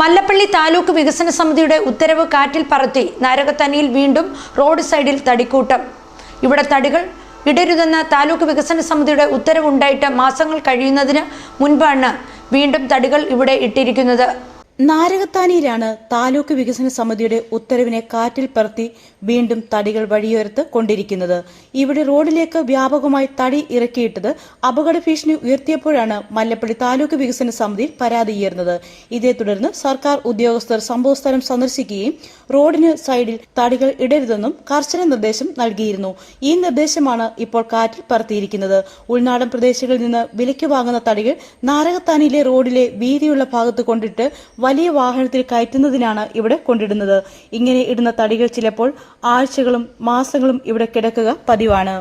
മല്ലപ്പള്ളി താലൂക്ക് വികസന സമിതിയുടെ ഉത്തരവ് കാറ്റിൽ പറത്തി നാരകത്തനിയിൽ വീണ്ടും റോഡ് സൈഡിൽ തടിക്കൂട്ടം. ഇവിടെ തടികൾ ഇടരുതെന്ന താലൂക്ക് വികസന സമിതിയുടെ ഉത്തരവുണ്ടായിട്ട് മാസങ്ങൾ കഴിയുന്നതിന് മുൻപാണ് വീണ്ടും തടികൾ ഇവിടെ ഇട്ടിരിക്കുന്നത്. നാരകത്താനിയിലാണ് താലൂക്ക് വികസന സമിതിയുടെ ഉത്തരവിനെ കാറ്റിൽ പറത്തി വീണ്ടും തടികൾ വഴിയോരത്ത് കൊണ്ടിരിക്കുന്നത്. ഇവിടെ റോഡിലേക്ക് വ്യാപകമായി തടി ഇറക്കിയിട്ടത് അപകട ഭീഷണി ഉയർത്തിയപ്പോഴാണ് മല്ലപ്പള്ളി താലൂക്ക് വികസന സമിതിയിൽ പരാതി ഉയർന്നത്. ഇതേ തുടർന്ന് സർക്കാർ ഉദ്യോഗസ്ഥർ സംഭവസ്ഥലം സന്ദർശിക്കുകയും റോഡിന് സൈഡിൽ തടികൾ ഇടരുതെന്നും കർശന നിർദ്ദേശം നൽകിയിരുന്നു. ഈ നിർദ്ദേശമാണ് ഇപ്പോൾ കാറ്റിൽ പറത്തിയിരിക്കുന്നത്. ഉൾനാടൻ പ്രദേശങ്ങളിൽ നിന്ന് വിലയ്ക്ക് വാങ്ങുന്ന തടികൾ നാരകത്താനിയിലെ റോഡിലെ വീതിയുള്ള ഭാഗത്ത് കൊണ്ടിട്ട് വലിയ വാഹനത്തിൽ കയറ്റുന്നതിനാണ് ഇവിടെ കൊണ്ടിടുന്നത്. ഇങ്ങനെ ഇടുന്ന തടികൾ ചിലപ്പോൾ ആഴ്ചകളും മാസങ്ങളും ഇവിടെ കിടക്കുക പതിവാണ്.